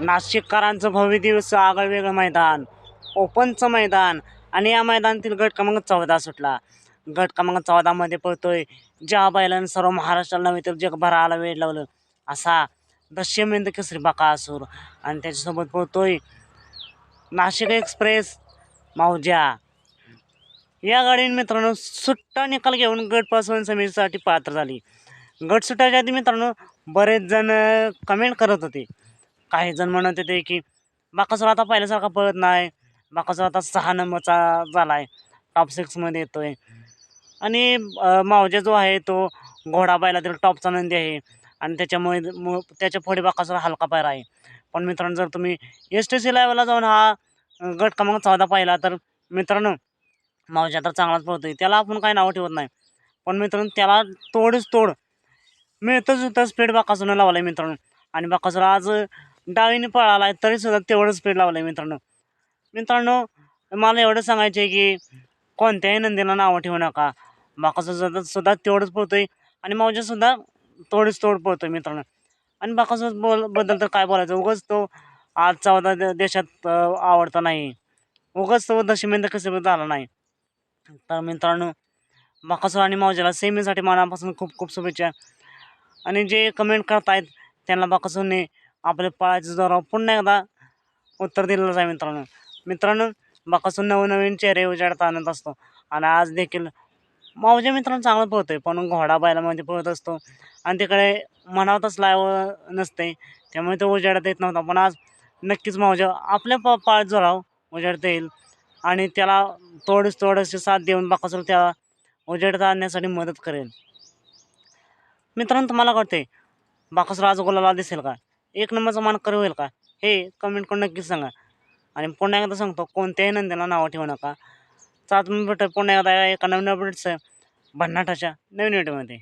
नाशिककरांचं भव्य दिवस आगळं वेगळं मैदान. ओपनचं मैदान. आणि या मैदानातील गट क्रमांक चौदा सुटला. गट क्रमांक चौदामध्ये पळतोय. ज्या बैलानं सर्व महाराष्ट्राला नव्हे तर जगभराला वेळ लावलं. असा दश्यमेंद केसरी बकासूर आणि त्याच्यासोबत पळतोय नाशिक एक्सप्रेस माऊजा या गाडीने मित्रांनो सुट्टा निकाल घेऊन गटपासून समितीसाठी पात्र झाली. गट सुटायच्या आधी मित्रांनो बरेच जण कमेंट करत होते. काही जण म्हणत होते की बाकासूर आता पहिल्यासारखा पळत नाही. बाकासूर आता सहा नंबरचा झाला आहे टॉप सिक्समध्ये येतो आहे आणि मावजा जो आहे तो घोडा बैलातील टॉपचा नंदी आहे. आणि त्याच्यामुळे मु त्याच्या पुढे बाकासूर हलका पायरा आहे. पण मित्रांनो जर तुम्ही एस टी सी लेवलला जाऊन हा गट क्रमांक चौदा पाहिला तर मित्रांनो मावजा तर चांगलाच पळतोय. त्याला आपण काही नावं ठेवत नाही. पण मित्रांनो त्याला तोडच तोड मिळतंच होतं. स्पीड बाकासूरनं लावलं आहे मित्रांनो. आणि बाकासूर आज डावीने पळाला आहे तरीसुद्धा तेवढं स्पीड लावलं आहे मित्रांनो. मित्रांनो मला एवढं सांगायचं आहे की कोणत्याही नंदीला नावं ठेवू नका. बाकासूर सुद्धा सुद्धा तेवढंच आहे आणि मावजासुद्धा तोडच तोड आहे मित्रांनो. आणि बाकासोबत बोलबद्दल तर काय बोलायचं? उगाच तो आजचा होता देशात आवडता नाही. उगाच तो दशमेंद कसं झाला नाही. तर मित्रांनो बाकासो आणि मावजेला सेमीसाठी मनापासून खूप खूप शुभेच्छा. आणि जे कमेंट करतायत त्यांना बाकासोने आपल्या पळाच्या जोरावर पुन्हा एकदा उत्तर दिलेलंच आहे मित्रांनो. मित्रांनो बाकासूर नवनवीन चेहरे उजाडता आणत असतो. आणि आज देखील मावजे मित्रांनो चांगलं आहे पण घोडा बैलामध्ये पळत असतो. आणि तिकडे म्हणावतच लाव नसते त्यामुळे तो उजाडता येत नव्हता. पण आज नक्कीच मावजा आपल्या प पाळत जोराव उजाडता येईल. आणि त्याला तोडस थोडीशी साथ देऊन बाकासूर त्याला उजेडता आणण्यासाठी मदत करेल. मित्रांनो तुम्हाला कळते बाकासूर आज गोलाला दिसेल का? एक नंबरचा मानकर होईल का? हे कमेंट करून नक्कीच सांगा. आणि पुन्हा एकदा सांगतो कोणत्याही नंदीला नावं ठेवू नका. चाच मी भेटतो पुन्हा एकदा एका नवीन अपडेट्स भन्नाटाच्या नवीन व्हिडिओमध्ये